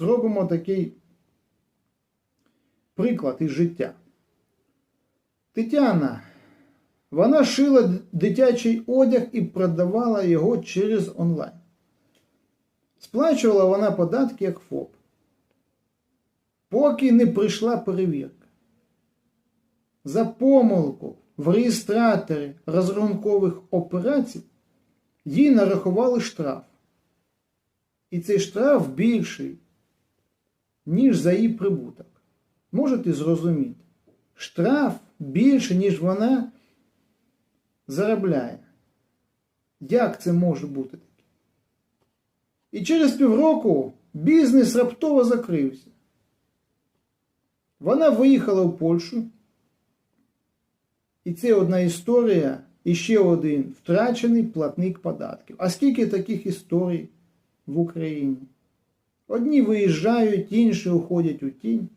зробимо такий приклад із життя. Тетяна, вона шила дитячий одяг і продавала його через онлайн. Сплачувала вона податки як ФОП. Поки не прийшла перевірка. За помилку в реєстраторі розрахункових операцій їй нарахували штраф. І цей штраф більший, ніж за її прибуток. Можете зрозуміти? Штраф більше, ніж вона заробляє. Як це може бути таке? І через півроку бізнес раптово закрився. Вона виїхала в Польщу. І це одна історія і ще один втрачений платник податків. А скільки таких історій в Україні? Одні виїжджають, інші уходять у тінь,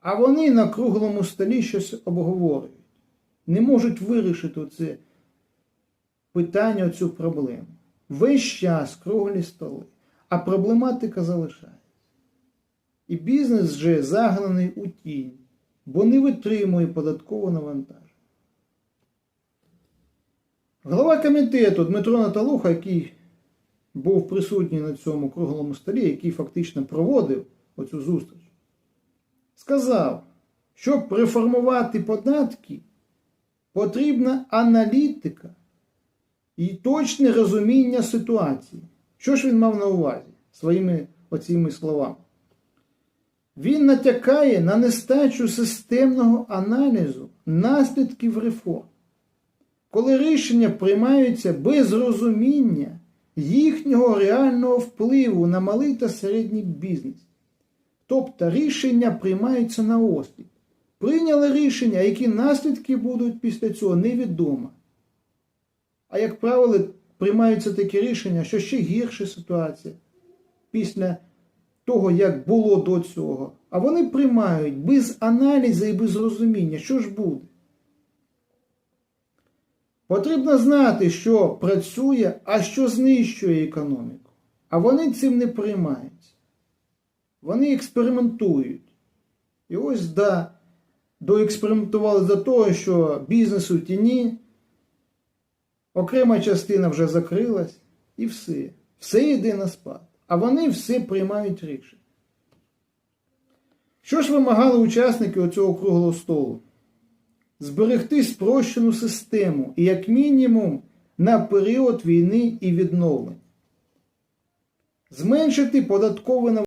а вони на круглому столі щось обговорюють. Не можуть вирішити це питання, цю проблему. Весь час круглі столи, а проблематика залишається. І бізнес вже загнаний у тінь, бо не витримує податкового навантаження. Голова комітету Дмитро Наталуха, який був присутній на цьому круглому столі, який фактично проводив оцю зустріч, сказав, щоб реформувати податки, потрібна аналітика і точне розуміння ситуації. Що ж він мав на увазі своїми оціми словами? Він натякає на нестачу системного аналізу наслідків реформ коли рішення приймаються без розуміння їхнього реального впливу на малий та середній бізнес. Тобто рішення приймаються на осліп. Прийняли рішення, які наслідки будуть після цього, невідомо. А як правило, приймаються такі рішення, що ще гірша ситуація після того, як було до цього. А вони приймають без аналізу і без розуміння, що ж буде. Потрібно знати, що працює, а що знищує економіку. А вони цим не приймаються. Вони експериментують. І ось да, доекспериментували до того, що бізнес у тіні, окрема частина вже закрилась, і все. Все йде на спад. А вони все приймають рішення. Що ж вимагали учасники оцього круглого столу? Зберегти спрощену систему і, як мінімум, на період війни і відновлення, зменшити податкове